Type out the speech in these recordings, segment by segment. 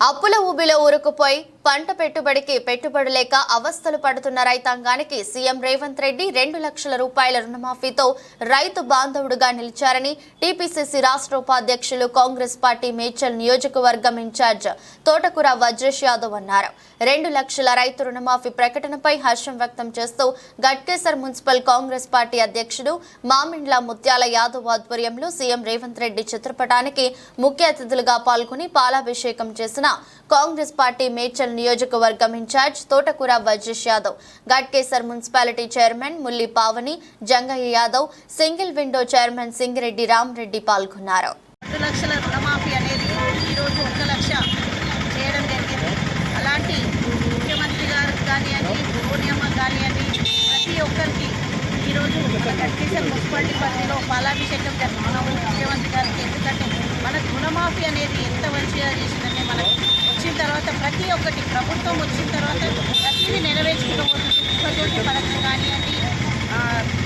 అప్పుల ఊబిలో ఊరుకుపోయి పంట పెట్టుబడికి పెట్టుబడి లేక అవస్థలు పడుతున్న రైతాంగానికి సీఎం రేవంత్ రెడ్డి రెండు లక్షల రూపాయల రుణమాఫీతో రైతు బాంధవుడుగా నిలిచారని టీపీసీసీ రాష్ట్ర ఉపాధ్యక్షులు కాంగ్రెస్ పార్టీ మేడ్చల్ నియోజకవర్గం ఇన్ఛార్జ్ తోటకూర వజ్రేష్ యాదవ్ అన్నారు. రెండు లక్షల రైతు రుణమాఫీ ప్రకటనపై హర్షం వ్యక్తం చేస్తూ గట్కేసర్ మున్సిపల్ కాంగ్రెస్ పార్టీ అధ్యక్షుడు మామిండ్ల ముత్యాల యాదవ్ ఆధ్వర్యంలో సీఎం రేవంత్ రెడ్డి చిత్రపటానికి ముఖ్య అతిథులుగా పాల్గొని పాలాభిషేకం చేసిన కాంగ్రెస్ పార్టీ మేడ్చల్ నియోజకవర్గం incharge Thotakura Vajesh Yadav Ghatkesar municipality chairman Mulli Pavani Jangaiah Yadav single window chairman Singireddy Ramareddy పాల్గొన్నారు. లక్షల రుణమాఫీ అనేది ఈరోజు ఒక లక్ష చేయడం జరిగింది. అలాంటి ముఖ్యమంత్రి గారు కానివ్వండి కానివ్వండి ప్రతి ఒక్కరికి ఈరోజు కట్కేశ్వర మున్సిపాలిటీ పరిధిలో పాలాభిషేకం జరుపుకున్నాము ముఖ్యమంత్రి గారికి ఎందుకంటే మనకు రుణమాఫీ అనేది ఎంత మంచిగా చేసిందంటే మనకు వచ్చిన తర్వాత ప్రతి ఒక్కటి ప్రభుత్వం వచ్చిన తర్వాత ప్రతిదీ నెరవేర్చుకుంటూ పోతుంది కుక్కతోటి పథకం కానివ్వండి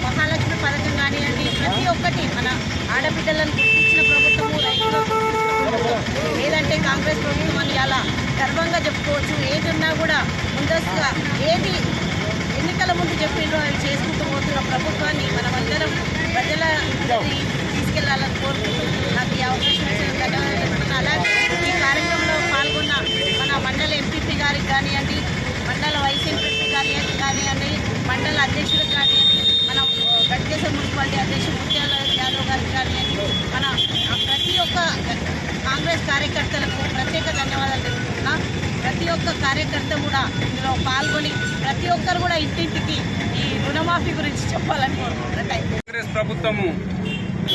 మహాలక్ష్మి పథకం కానివ్వండి ప్రతి ఒక్కటి మన ఆడబిడ్డలను గుర్తించిన ప్రభుత్వము రైతులకు ప్రభుత్వం. ఏదంటే కాంగ్రెస్ ప్రభుత్వం అని అలా గర్వంగా చెప్పుకోవచ్చు. ఏది ఉన్నా కూడా ముందస్తుగా ఏది ఎన్నికల ముందు చెప్పిండ్రో అవి చేసుకుంటూ పోతున్న ప్రభుత్వాన్ని మనమందరం ప్రజల తీసుకెళ్ళాలని కోరుకుంటూ నాకు ఈ అవకాశం ఇచ్చిన ధన్యవాదాలు చెప్తున్నా. అలాగే ఈ కార్యక్రమంలో పాల్గొన్న మన మండల ఎంపీపీ గారికి కానివ్వండి మండల వైస్ ఎంపీపీ కానివ్వండి కానివ్వండి మండల అధ్యక్షులకు కానివ్వండి మన గట్కేశ్వర మున్సిపాలిటీ అధ్యక్షుడు ముత్యాల యాదవ్ గారికి కానివ్వండి మన ఆ, ప్రతి ఒక్క కాంగ్రెస్ కార్యకర్తలకు ప్రత్యేక ధన్యవాదాలు తెలుపుతున్నా. ప్రతి ఒక్క కార్యకర్త కూడా ఇందులో పాల్గొని ప్రతి ఒక్కరు కూడా ఇంటింటికి ఈ రుణమాఫీ గురించి చెప్పాలని కోరుకుంటున్నా. కాంగ్రెస్ ప్రభుత్వము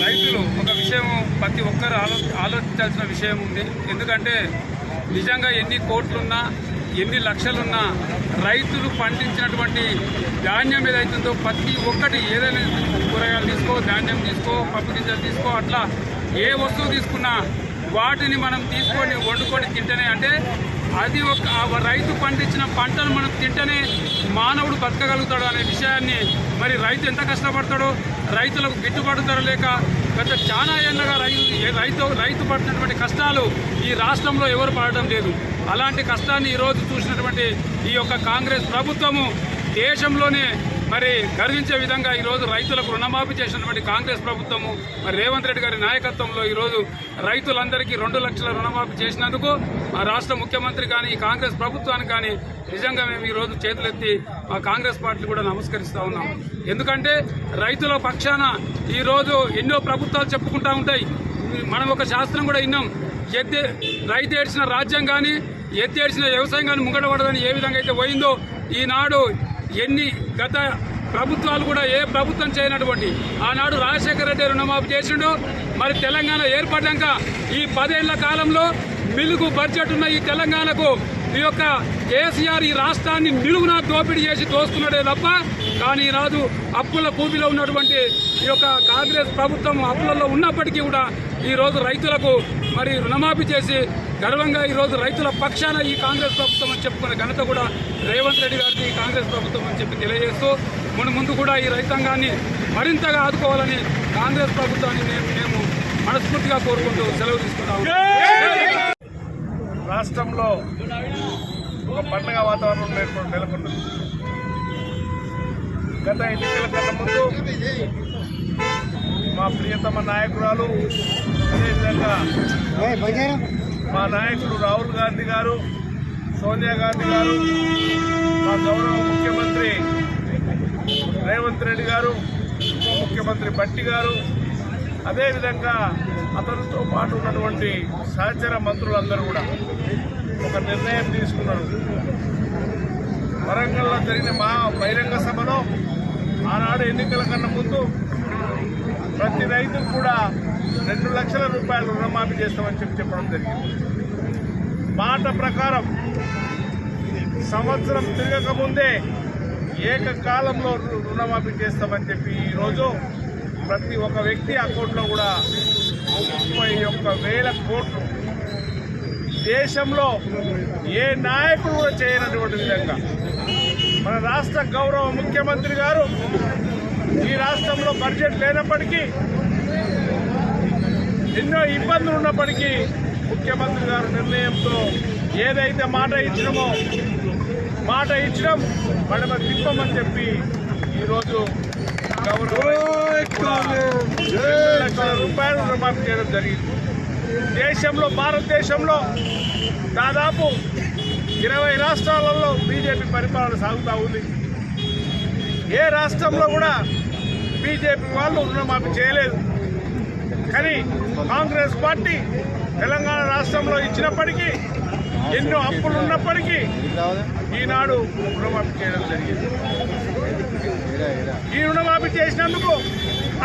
రైతులు ఒక విషయం ప్రతి ఒక్కరు ఆలో ఆలోచించాల్సిన విషయం ఉంది. ఎందుకంటే నిజంగా ఎన్ని కోట్లున్నా ఎన్ని లక్షలున్నా రైతులు పండించినటువంటి ధాన్యం ఏదైతుందో ప్రతి ఒక్కటి ఏదైనా కూరగాయలు తీసుకో ధాన్యం తీసుకో పప్పు గింజలు తీసుకో అట్లా ఏ వస్తువు తీసుకున్నా వాటిని మనం తీసుకొని వండుకొని తింటేనే అంటే అది ఒక రైతు పండించిన పంటను మనం తింటేనే మానవుడు బతకగలుగుతాడు అనే విషయాన్ని మరి రైతు ఎంత కష్టపడతాడో రైతులకు గిట్టుబాటు ధర లేక గత చాలా ఏళ్ళగా రైతు రైతు రైతు పడుతున్నటువంటి కష్టాలు ఈ రాష్ట్రంలో ఎవరు పడటం లేదు. అలాంటి కష్టాన్ని ఈరోజు చూసినటువంటి ఈ యొక్క కాంగ్రెస్ ప్రభుత్వము దేశంలోనే మరి గర్వించే విధంగా ఈరోజు రైతులకు రుణమాఫీ చేసినటువంటి కాంగ్రెస్ ప్రభుత్వము మరి రేవంత్ రెడ్డి గారి నాయకత్వంలో ఈరోజు రైతులందరికీ రెండు లక్షల రుణమాఫీ చేసినందుకు మా రాష్ట్ర ముఖ్యమంత్రి కానీ ఈ కాంగ్రెస్ ప్రభుత్వానికి కానీ నిజంగా మేము ఈరోజు చేతులెత్తి మా కాంగ్రెస్ పార్టీ కూడా నమస్కరిస్తూ ఉన్నాం. ఎందుకంటే రైతుల పక్షాన ఈరోజు ఎన్నో ప్రభుత్వాలు చెప్పుకుంటా ఉంటాయి. మనం ఒక శాస్త్రం కూడా విన్నాం ఎత్తే రైతు ఏడ్చిన రాజ్యం కానీ ఎత్తి ఏడ్చిన వ్యవసాయం కానీ ముంగడపడదని ఏ విధంగా అయితే పోయిందో ఈనాడు ఎన్ని గత ప్రభుత్వాలు కూడా ఏ ప్రభుత్వం చేయనటువంటి ఆనాడు రాజశేఖర రెడ్డి రుణమాఫీ చేసిండు. మరి తెలంగాణ ఏర్పడ్డాక ఈ పదేళ్ళ కాలంలో మిలుగు బడ్జెట్ ఉన్న ఈ తెలంగాణకు ఈ యొక్క కేసీఆర్ ఈ రాష్ట్రాన్ని నిలువున దోపిడీ చేసి దోస్తున్నాడే తప్ప కానీ ఈరోజు అప్పుల కూపిలో ఉన్నటువంటి ఈ యొక్క కాంగ్రెస్ ప్రభుత్వం అప్పులలో ఉన్నప్పటికీ కూడా ఈ రోజు రైతులకు మరి రుణమాఫీ చేసి గర్వంగా ఈరోజు రైతుల పక్షాన ఈ కాంగ్రెస్ ప్రభుత్వం అని చెప్పుకున్న ఘనత కూడా రేవంత్ రెడ్డి గారికి ఈ కాంగ్రెస్ ప్రభుత్వం అని చెప్పి తెలియజేస్తూ మన ముందు కూడా ఈ రైతాంగాన్ని మరింతగా ఆదుకోవాలని కాంగ్రెస్ ప్రభుత్వాన్ని మేము మేము మనస్ఫూర్తిగా కోరుకుంటూ సెలవు తీసుకున్నాము రాష్ట్రంలో ఒక పండగ వాతావరణం నెలకొ- నెలకొన్నది. గత ఎన్నికల కన్నా ముందు మా ప్రియతమ నాయకురాలు అదేవిధంగా మా నాయకుడు రాహుల్ గాంధీ గారు సోనియా గాంధీ గారు మా గౌరవ ముఖ్యమంత్రి రేవంత్ రెడ్డి గారు ఉప ముఖ్యమంత్రి బట్టి గారు అదేవిధంగా అతనితో పాటు ఉన్నటువంటి సహచర మంత్రులందరూ కూడా ఒక నిర్ణయం తీసుకున్నారు వరంగల్లో జరిగిన మా బహిరంగ సభలో ఆనాడు ఎన్నికల కన్నా ముందు ప్రతి రైతుకు కూడా రెండు లక్షల రూపాయలు రుణమాఫీ చేస్తామని చెప్పి చెప్పడం జరిగింది. మాట ప్రకారం సంవత్సరం తిరగకముందే ఏకకాలంలో రు- రుణమాఫీ చేస్తామని చెప్పి ఈరోజు ప్రతి ఒక్క వ్యక్తి అకౌంట్లో కూడా ముప్పై ఒక్క వేల కోట్లు దేశంలో ఏ నాయకుడు కూడా చేయనటువంటి విధంగా. మన రాష్ట్ర గౌరవ ముఖ్యమంత్రి గారు ఈ రాష్ట్రంలో బడ్జెట్ లేనప్పటికీ ఎన్నో ఇబ్బందులు ఉన్నప్పటికీ ముఖ్యమంత్రి గారు నిర్ణయంతో ఏదైతే మాట ఇచ్చినామో మాట ఇచ్చినాం మడమ తిప్పమని చెప్పి ఈరోజు గౌరవ రూపాయలు రుణమాఫీ చేయడం జరిగింది. దేశంలో భారతదేశంలో దాదాపు ఇరవై రాష్ట్రాలలో బీజేపీ పరిపాలన సాగుతూ ఉంది. ఏ రాష్ట్రంలో కూడా బీజేపీ వాళ్ళు రుణమాఫీ చేయలేదు. కానీ కాంగ్రెస్ పార్టీ తెలంగాణ రాష్ట్రంలో ఇచ్చినప్పటికీ ఎన్నో అప్పులు ఉన్నప్పటికీ ఈనాడు రుణమాఫీ చేయడం జరిగింది. ఈ రుణమాఫీ చేసినందుకు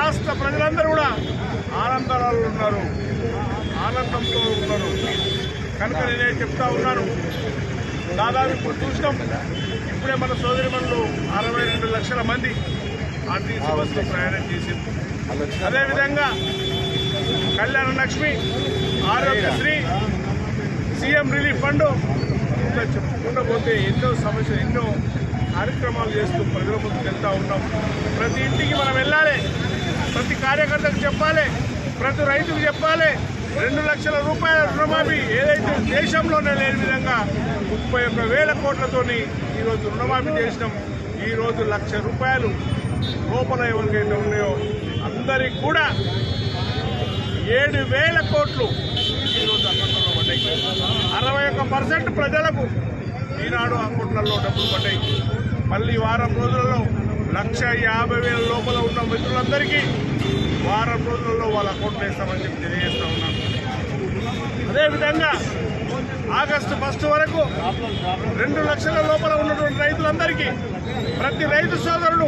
రాష్ట్ర ప్రజలందరూ కూడా ఆనందాలలో ఉన్నారు. ఆనందంతో ఉన్నారు. కనుక నేనే చెప్తా ఉన్నాను. దాదాపు ఇప్పుడు చూసినాం. ఇప్పుడే మన సోదరి అరవై రెండు లక్షల మంది ఆర్టీసీ బస్సులో ప్రయాణం చేసింది. అదేవిధంగా Kalyana Lakshmi Aarogyasri CM relief fund ఇంకా చెప్పుకుంటూ పోతే ఎన్నో సమస్యలు ఎన్నో కార్యక్రమాలు చేస్తూ ప్రజల ముందుకు వెళ్తూ ఉన్నాం. ప్రతి ఇంటికి మనం వెళ్ళాలి. ప్రతి కార్యకర్తకు చెప్పాలి. ప్రతి రైతుకు చెప్పాలి. రెండు లక్షల రూపాయల రుణమాఫీ ఏదైతే దేశంలోనే లేని విధంగా ముప్పై ఒక్క వేల కోట్లతోని ఈరోజు రుణమాఫీ చేసినాం ఈరోజు లక్ష రూపాయలు లోపల ఎవరికైతే ఉన్నాయో అందరికి కూడా ఏడు వేల కోట్లు ఈరోజు అకౌంట్లలో పడ్డాయి. అరవై ఒక్క పర్సెంట్ ప్రజలకు ఈనాడు అకౌంట్లలో డబ్బులు పడ్డాయి. మళ్ళీ వారం రోజులలో లక్ష యాభై వేల లోపల ఉన్న మిత్రులందరికీ వారం రోజులలో వాళ్ళ అకౌంట్లో వేస్తామని చెప్పి తెలియజేస్తా ఉన్నాను అదేవిధంగా ఆగస్టు ఫస్ట్ వరకు రెండు లక్షల లోపల ఉన్నటువంటి రైతులందరికీ ప్రతి రైతు సోదరుడు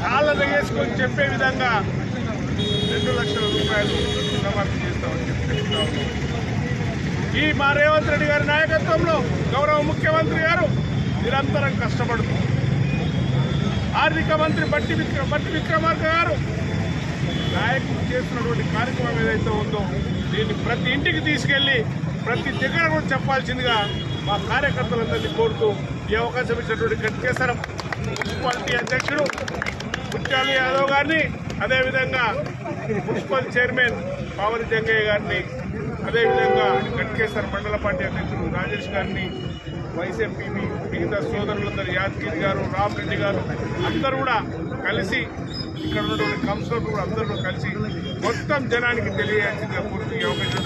కాళ్ళ వేసుకొని చెప్పే విధంగా రెండు లక్షల రూపాయలు రుణమాఫీ చేస్తామని చెప్పి చెప్తా ఈ మా రేవంత్ రెడ్డి గారి నాయకత్వంలో గౌరవ ముఖ్యమంత్రి గారు నిరంతరం కష్టపడుతూ ఆర్థిక మంత్రి బట్టి విక్ర బట్టి విక్రమార్క గారు నాయకులు చేస్తున్నటువంటి కార్యక్రమం ఏదైతే ఉందో దీన్ని ప్రతి ఇంటికి తీసుకెళ్ళి ప్రతి దగ్గర కూడా చెప్పాల్సిందిగా మా కార్యకర్తలందరినీ కోరుతూ ఈ అవకాశం ఇచ్చినటువంటి గట్కేశ్వరం మున్సిపాలిటీ అధ్యక్షుడు ముత్యాలు యాదవ్ గారిని అదేవిధంగా మున్సిపల్ చైర్మన్ పావని జంగయ్య గారిని అదేవిధంగా గట్కేశ్వర మండల పార్టీ అధ్యక్షుడు రాజేష్ గారిని వైస్ మిగతా సోదరులందరూ యాదగిరి గారు రామ్ రెడ్డి గారు అందరూ కూడా కలిసి ఇక్కడ ఉన్నటువంటి కౌన్సిలర్లు కూడా అందరూ కలిసి మొత్తం జనానికి తెలియాల్సిందిగా పూర్తి అవకాశం